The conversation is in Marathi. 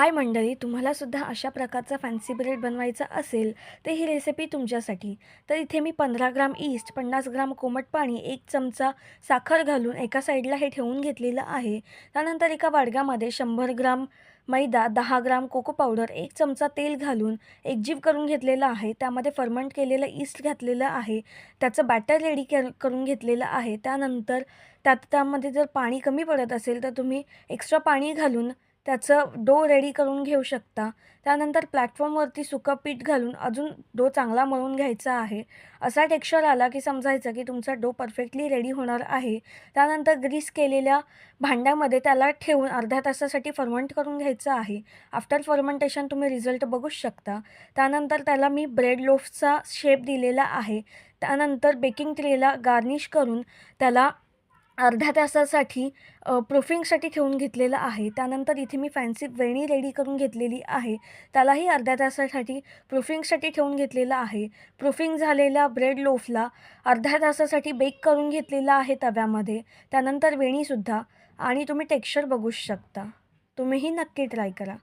हाय मंडळी तुम्हालासुद्धा अशा प्रकारचा फॅन्सी ब्रेड बनवायचा असेल तर ही रेसिपी तुमच्यासाठी. तर इथे मी पंधरा ग्राम ईस्ट पन्नास ग्राम कोमट पाणी एक चमचा साखर घालून एका साईडला हे ठेवून घेतलेलं आहे. त्यानंतर एका वाडग्यामध्ये शंभर ग्राम मैदा दहा ग्राम कोको पावडर एक चमचा तेल घालून एकजीव करून घेतलेलं आहे. त्यामध्ये फर्मंट केलेलं ईस्ट घातलेलं आहे. त्याचं बॅटर रेडी करून घेतलेलं आहे. त्यानंतर त्यात त्यामध्ये जर पाणी कमी पडत असेल तर तुम्ही एक्स्ट्रा पाणी घालून त्याचं डो रेडी करून घेऊ शकता. त्यानंतर प्लॅटफॉर्मवरती सुकं पीठ घालून अजून डो चांगला मळून घ्यायचा आहे. असा टेक्स्चर आला की समजायचं की तुमचा डो परफेक्टली रेडी होणार आहे. त्यानंतर ग्रीस केलेल्या भांड्यामध्ये त्याला ठेवून अर्ध्या तासासाठी फर्मंट करून घ्यायचं आहे. आफ्टर फर्मेंटेशन तुम्ही रिझल्ट बघूच शकता. त्यानंतर त्याला मी ब्रेड लोफचा शेप दिलेला आहे. त्यानंतर बेकिंग ट्रेला गार्निश करून त्याला अर्ध्या तासासाठी प्रूफिंगसाठी ठेवून घेतलेलं आहे. त्यानंतर इथे मी फॅन्सी वेणी रेडी करून घेतलेली आहे. त्यालाही अर्ध्या तासासाठी प्रूफिंगसाठी ठेवून घेतलेलं आहे. प्रूफिंग झालेल्या ब्रेड लोफला अर्ध्या तासासाठी बेक करून घेतलेलं आहे तव्यामध्ये. त्यानंतर वेणीसुद्धा. आणि तुम्ही टेक्स्चर बघू शकता. तुम्हीही नक्की ट्राय करा.